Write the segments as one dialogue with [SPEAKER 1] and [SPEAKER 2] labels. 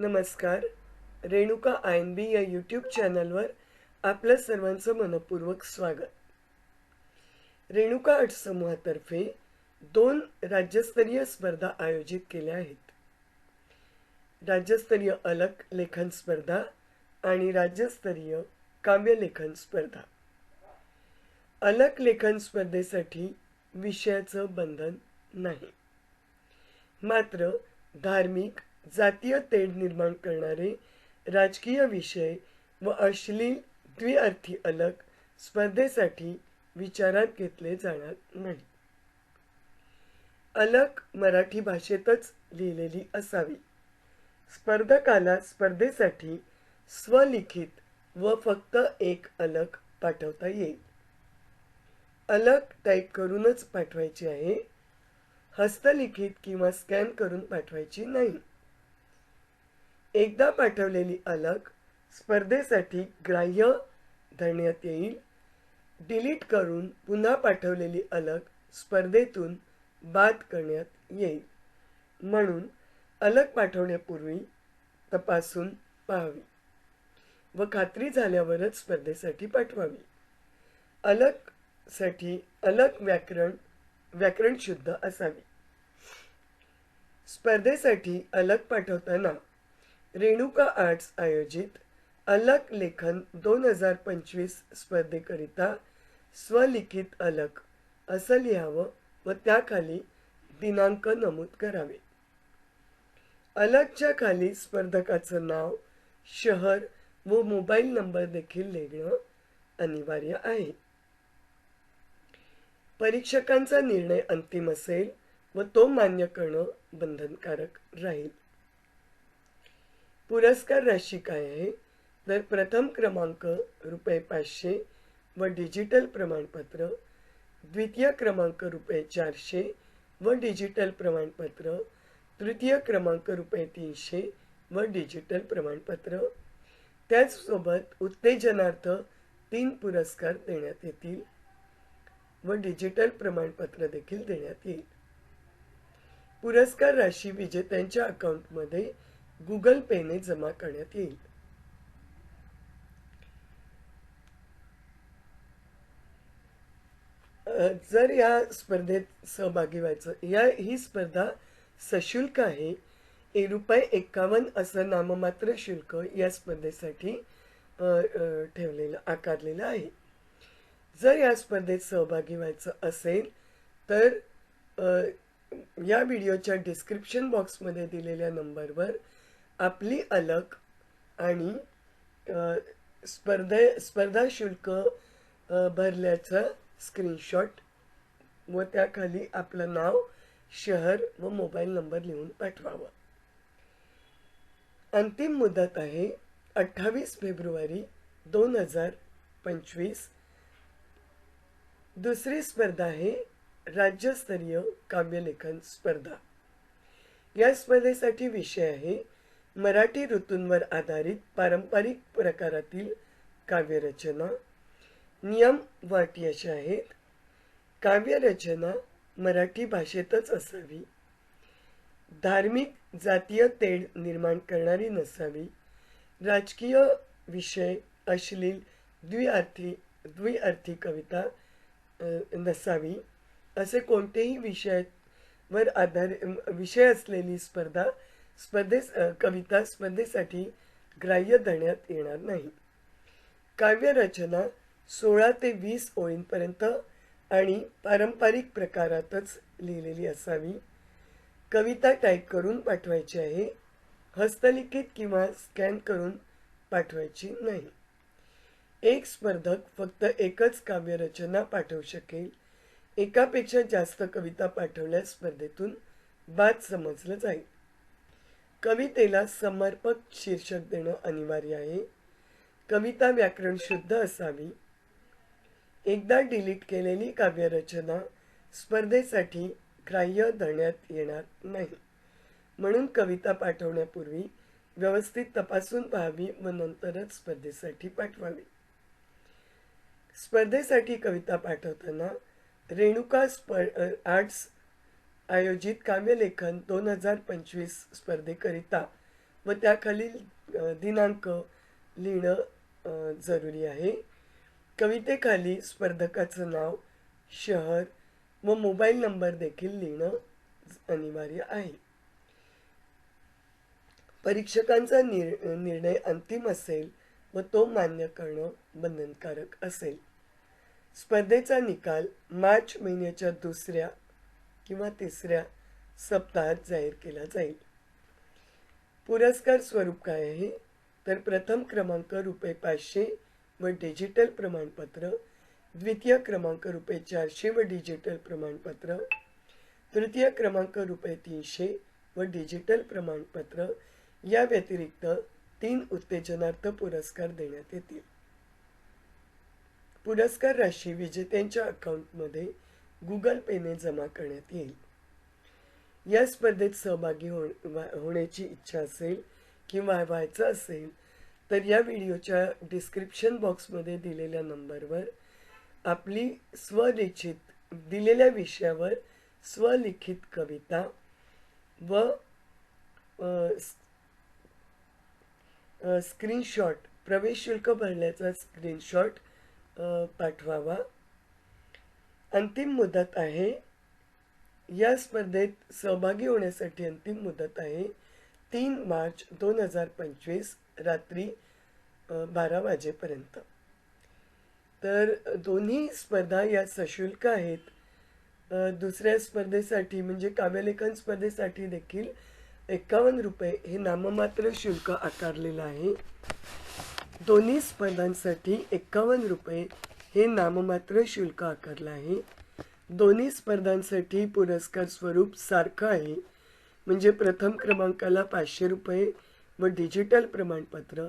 [SPEAKER 1] नमस्कार. Renuka I N बी या YouTube चॅनलवर आपलं सर्वांचं मनपूर्वक स्वागत. रेणुका आर्ट समूहातर्फे दोन राज्यस्तरीय स्पर्धा आयोजित केल्या आहेत. राज्यस्तरीय अलक लेखन स्पर्धा आणि राज्यस्तरीय काव्यलेखन स्पर्धा. अलक लेखन स्पर्धेसाठी विषयाचं बंधन नाही. मात्र धार्मिक जातीय तेढ निर्माण करणारे राजकीय विषय व अश्लील द्विअर्थी अलग स्पर्धेसाठी विचारात घेतले जाणार नाही. अलग मराठी भाषेतच लिहिलेली असावी. स्पर्धकाला स्पर्धेसाठी स्वलिखित व फक्त एक अलग पाठवता येईल. अलग टाईप करूनच पाठवायची आहे. हस्तलिखित किंवा स्कॅन करून पाठवायची नाही. एकदा पाठवलेली अलग स्पर्धेसाठी ग्राह्य धरण्यात येईल. डिलीट करून पुन्हा पाठवलेली अलग स्पर्धेतून बाद करण्यात येईल. म्हणून अलग पाठवण्यापूर्वी तपासून पाहावी व खात्री झाल्यावरच स्पर्धेसाठी पाठवावी. अलगसाठी अलग व्याकरण व्याकरण शुद्ध असावी. स्पर्धेसाठी अलग पाठवताना रेणुका आर्ट्स आयोजित अलग लेखन दोन हजार पंचवीस स्पर्धेकरिता स्वलिखित अलग असं लिहावं व त्याखाली दिनांक नमूद करावे. अलगच्या खाली स्पर्धकाचं नाव शहर व मोबाईल नंबर देखील लिहिणं अनिवार्य आहे. परीक्षकांचा निर्णय अंतिम असेल व तो मान्य करणं बंधनकारक राहील. पुरस्कार राशी काय आहे. तर प्रथम क्रमांक रुपये पाचशे व डिजिटल प्रमाणपत्र. द्वितीय क्रमांक रुपये चारशे व डिजिटल प्रमाणपत्र. तृतीय क्रमांक रुपये तीनशे व डिजिटल प्रमाणपत्र. त्याचसोबत उत्तेजनार्थ तीन पुरस्कार देण्यात येतील व डिजिटल प्रमाणपत्र देखील देण्यात येईल. पुरस्कार राशी विजेत्यांच्या अकाउंटमध्ये गुगल पेने जमा करण्यात येईल. जर या स्पर्धेत सहभागी व्हायचं या ही स्पर्धा सशुल्क आहे ए रुपये एक्कावन्न असं नाममात्र शुल्क या स्पर्धेसाठी ठेवलेलं आकारलेलं आहे. जर या स्पर्धेत सहभागी व्हायचं असेल तर या व्हिडिओच्या डिस्क्रिप्शन बॉक्समध्ये दिलेल्या नंबरवर आपली अलग आणि स्पर्धे स्पर्धा शुल्क भरल्याचा स्क्रीनशॉट व त्याखाली आपलं नाव शहर व मोबाईल नंबर लिहून पाठवावं. अंतिम मुदत आहे अठ्ठावीस फेब्रुवारी दोन हजार पंचवीस. दुसरी स्पर्धा आहे राज्यस्तरीय काव्यलेखन स्पर्धा. या स्पर्धेसाठी विषय आहे मराठी ऋतूंवर आधारित पारंपरिक प्रकारातील काव्यरचना. नियम व अटी अशा आहेत. काव्यरचना मराठी भाषेतच असावी. धार्मिक जातीय तेढ निर्माण करणारी नसावी. राजकीय विषय अश्लील द्विअर्थी द्विअर्थी कविता नसावी. असे कोणतेही विषयावर आधार विषय असलेली स्पर्धा स्पर्धेस कविता स्पर्धेसाठी ग्राह्य धरण्यात येणार नाही. काव्यरचना सोळा ते वीस ओळींपर्यंत आणि पारंपरिक प्रकारातच लिहिलेली असावी. कविता टाईप करून पाठवायची आहे. हस्तलिखित किंवा स्कॅन करून पाठवायची नाही. एक स्पर्धक फक्त एकच काव्यरचना पाठवू शकेल. एकापेक्षा जास्त कविता पाठवल्यास स्पर्धेतून बाद समजलं जाईल. कवितेला समर्पक शीर्षक देणं अनिवार्य आहे. कविता व्याकरण शुद्ध असावी. एकदा डिलीट केलेली काव्यरचना स्पर्धेसाठी ग्राह्य धरण्यात येणार नाही. म्हणून कविता पाठवण्यापूर्वी व्यवस्थित तपासून पाहावी व नंतरच स्पर्धेसाठी पाठवावी. स्पर्धेसाठी कविता पाठवताना रेणुका स्प आर्ट्स आयोजित काव्यलेखन दोन हजार पंचवीस स्पर्धेकरिता व त्याखालील दिनांक लिहिणं जरुरी आहे. कवितेखाली स्पर्धकाचं नाव शहर व मोबाईल नंबर देखील लिहिणं अनिवार्य आहे. परीक्षकांचा निर निर्णय अंतिम असेल व तो मान्य करणं बंधनकारक असेल. स्पर्धेचा निकाल मार्च महिन्याच्या दुसऱ्या किंवा तिसऱ्या सप्ताहात जाहीर केला जाईल. पुरस्कार स्वरूप काय आहे? तर प्रथम क्रमांक रुपये पाचशे व डिजिटल प्रमाणपत्र द्वितीय क्रमांक रुपये चारशे व डिजिटल प्रमाणपत्र तृतीय क्रमांक रुपये तीनशे व डिजिटल प्रमाणपत्र या व्यतिरिक्त तीन उत्तेजनार्थ पुरस्कार देण्यात येतील. पुरस्कार राशी विजेत्यांच्या अकाउंटमध्ये गुगल पेने जमा करण्यात येईल. या स्पर्धेत सहभागी हो वा- होण्याची इच्छा असेल किंवा व्हायचं असेल तर या व्हिडिओच्या डिस्क्रिप्शन बॉक्समध्ये दिलेल्या नंबरवर आपली स्वलिखित दिलेल्या विषयावर स्वलिखित कविता व स्क्रीनशॉट प्रवेश शुल्क भरल्याचा स्क्रीनशॉट पाठवावा. अंतिम मुदत आहे. या स्पर्धेत सहभागी होण्यासाठी अंतिम मुदत आहे. तीन मार्च दोन हजार पंचवीस रात्री बारा वाजेपर्यंत. तर दोन्ही स्पर्धा या सशुल्क आहेत. दुसऱ्या स्पर्धेसाठी म्हणजे काव्यलेखन स्पर्धेसाठी देखील एकावन्न रुपये हे नाममात्र शुल्क आकारलेलं आहे. दोन्ही स्पर्धांसाठी एकावन्न रुपये हे नाममात्र शुल्क आकारलं आहे. दोन्ही स्पर्धांसाठी पुरस्कार स्वरूप सारखं आहे. म्हणजे प्रथम क्रमांकाला पाचशे रुपये व डिजिटल प्रमाणपत्र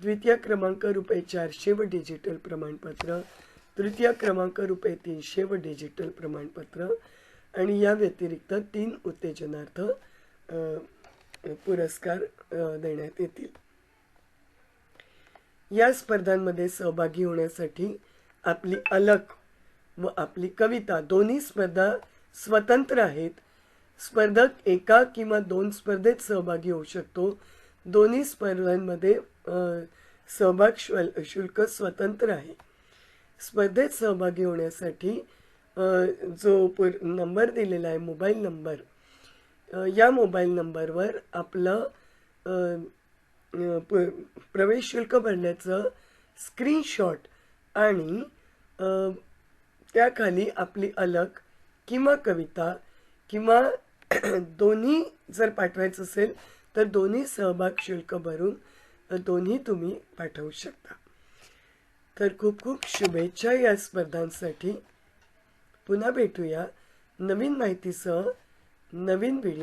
[SPEAKER 1] द्वितीय क्रमांक रुपये चारशे व डिजिटल प्रमाणपत्र तृतीय क्रमांक रुपये तीनशे व डिजिटल प्रमाणपत्र आणि या व्यतिरिक्त तीन उत्तेजनार्थ पुरस्कार देण्यात येतील. या स्पर्धांमध्ये सहभागी होण्यासाठी आपली अलक व आपली कविता दोन्ही स्पर्धा स्वतंत्र आहेत. स्पर्धक एका किंवा दोन स्पर्धेत सहभागी होऊ शकतो. दोन्ही स्पर्धांमध्ये सहभाग श्वल- शुल्क स्वतंत्र आहे. स्पर्धेत सहभागी होण्यासाठी जो पुर नंबर दिलेला आहे मोबाईल नंबर या मोबाईल नंबरवर आपलं प- प्रवेश शुल्क भरण्याचं स्क्रीनशॉट आणि त्याखाली आपली अलग किंवा कविता किंवा दोन्ही जर पाठवायचं असेल तर दोन्ही सहभाग शुल्क भरून दोन्ही तुम्ही पाठवू शकता. तर खूप खूप शुभेच्छा या स्पर्धांसाठी. पुन्हा भेटूया नवीन माहितीसह नवीन व्हिडिओ